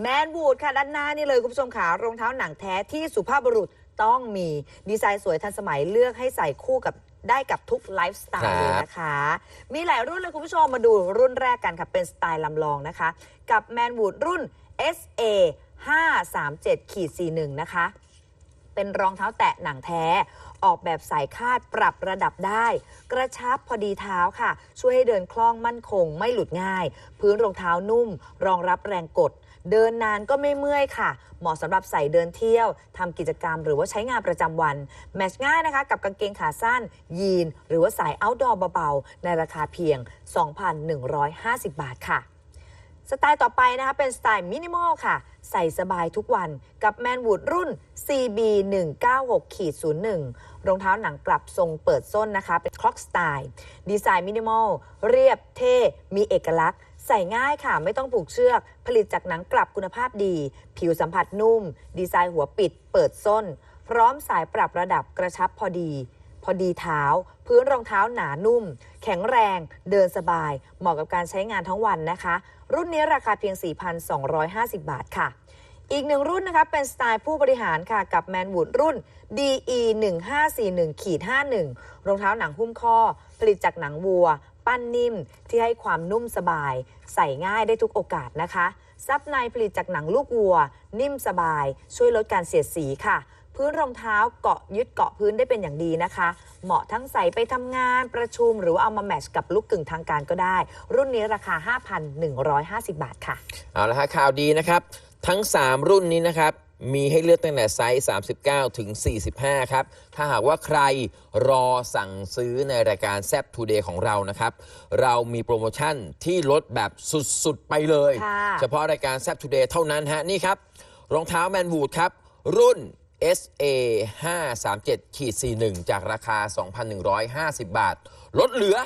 แมนบูดค่ะด้านหน้านี่เลยคุณผู้ชมขารองเท้าหนังแท้ที่สุภาพบุรุษต้องมีดีไซน์สวยทันสมัยเลือกให้ใส่คู่กับได้กับทุกไลฟ์สไตล์เลยนะคะ มีหลายรุ่นเลยคุณผู้ชมมาดูรุ่นแรกกันค่ะ เป็นสไตล์ลำลองนะคะ กับแมนบูดรุ่น SA 537ขีด41 นะคะ เป็นรองเท้าแตะหนังแท้ ออกแบบสายคาดปรับระดับได้ กระชับพอดีเท้าค่ะ ช่วยให้เดินคล่องมั่นคงไม่หลุดง่าย พื้นรองเท้านุ่ม รองรับแรงกด เดินนานก็ไม่เมื่อยค่ะ เหมาะสำหรับใส่เดินเที่ยวทำกิจกรรมหรือว่าใช้งานประจำวัน แมชง่ายนะคะ กับกางเกงขาสั้น ยีน หรือว่าสาย outdoor เบาๆในราคาเพียง 2,150 บาทค่ะ สไตล์ต่อไปนะคะเป็นสไตล์มินิมอลค่ะ ใส่สบายทุกวันกับแมนวูดรุ่น CB 196ขีด01รองเท้าหนังกลับทรงเปิดส้นนะคะ เป็นคล็อกสไตล์ ดีไซน์มินิมอล เรียบเท่ มีเอกลักษณ์ ใส่ง่ายค่ะ ไม่ต้องผูกเชือก ผลิตจากหนังกลับคุณภาพดี ผิวสัมผัสนุ่ม ดีไซน์หัวปิด เปิดส้น พร้อมสายปรับระดับกระชับพอดี พอดีเท้า พื้นรองเท้าหนานุ่ม แข็งแรง เดินสบาย เหมาะกับการใช้งานทั้งวันนะคะ รุ่นนี้ราคาเพียง 4,250 บาทค่ะ อีกหนึ่งรุ่นนะคะเป็นสไตล์ผู้บริหารค่ะกับแมนวูดรุ่น DE 1541ขีด51รองเท้าหนังหุ้มข้อ ผลิตจากหนังวัว ปั้นนิ่ม ที่ให้ความนุ่มสบาย ใส่ง่ายได้ทุกโอกาสนะคะซับในผลิตจากหนังลูกวัว นิ่มสบาย ช่วยลดการเสียดสีค่ะ พื้นรองเท้าเกาะยึดเกาะพื้นได้เป็นอย่างดีนะคะ เหมาะทั้งใส่ไปทำงานประชุมหรือว่าเอามาแมทช์กับลุกกึ่งทางการก็ได้ รุ่นนี้ราคา 5,150 บาทค่ะ เอาละฮะข่าวดีนะครับ ทั้ง 3 รุ่นนี้นะครับมีให้เลือกตั้งแต่ไซส์ 39 ถึง 45 ครับ ถ้าหากว่าใครรอสั่งซื้อในรายการแซ p ทูเดย์ของเรานะครับ เรามีโปรโมชั่นที่ลดแบบสุด ๆ ไปเลยค่ะเฉพาะรายการแซ p ทูเดย์เท่านั้นฮะ นี่ครับ รองเท้าแมนวูดครับ รุ่น SA 537ขีด41 จากราคา 2,150 บาท ลดเหลือ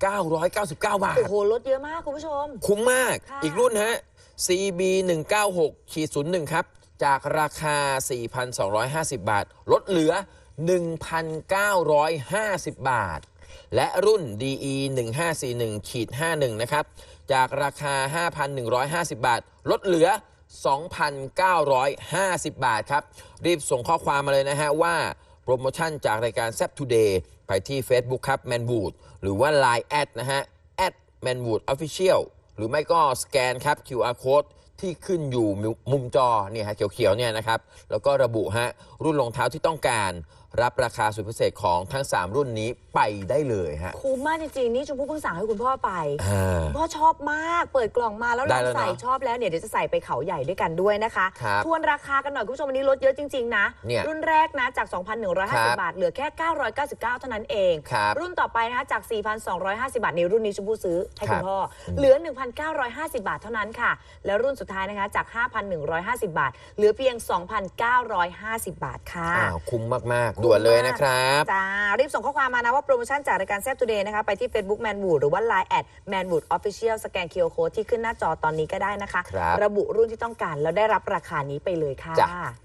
999 บาท โอ้โหลดเยอะมากคุณผู้ชม คุ้มมาก ค่ะ อีกรุ่นฮะ CB 196ขีด01 ครับ จากราคา 4,250 บาท ลดเหลือ 1,950 บาท และรุ่น DE 1541ขีด51 นะครับ จากราคา 5,150 บาท ลดเหลือ 2,950 บาทครับ รีบส่งข้อความมาเลยนะฮะว่าโปรโมชั่นจากรายการ z ซ p Today ไปที่ Facebook ครับ m a n w o o d หรือว่า Line แอดนะฮะ at m a n w o o d Official หรือไม่ก็สแกนครับ QR Code ที่ขึ้นอยู่มุมจอเนี่ยฮะเขียวๆเนี่ยนะครับ แล้วก็ระบุฮะรุ่นรองเท้าที่ต้องการ รับราคาสุดพิเศษของทั้ง 3 รุ่นนี้ไปได้เลยฮะ คุ้มมากจริงๆ นี่ชมพู่เพิ่งสั่งให้คุณพ่อไป อ่าพ่อชอบมาก เปิดกล่องมาแล้วลได้องแล้วเนอะใส่ชอบแล้วเนี่ยเดี๋ยวจะใส่ไปเขาใหญ่ด้วยกันด้วยนะคะ ครับทวนราคากันหน่อยคุณผู้ชมวันนี้ลดเยอะจริง ๆ นะ เนี่ยรุ่นแรกนะจาก ครับ2,150 บาท เหลือแค่ 999 เท่านั้นเอง ครับรุ่นต่อไปนะคะจาก 4,250 บาทในรุ่นนี้ชมพู่ซื้อให้คุณครับพ่อ เหลือ 1,950 บาทเท่านั้นค่ะ แล้วรุ่นสุดท้ายนะคะจาก 5,150 บาท เหลือเพียง 2,950 บาทค่ะ อ้าวคุ้มมาก ๆด่วนเลยนะครับ จ้า รีบส่งข้อความมานะว่าโปรโมชั่นจากรายการแซ่บ Today นะคะ ไปที่ Facebook Manwood หรือว่า Line แอด Manwood Official สแกน QR Code ที่ขึ้นหน้าจอตอนนี้ก็ได้นะคะครับระบุรุ่นที่ต้องการแล้วได้รับราคานี้ไปเลยค่ะ จ้ะ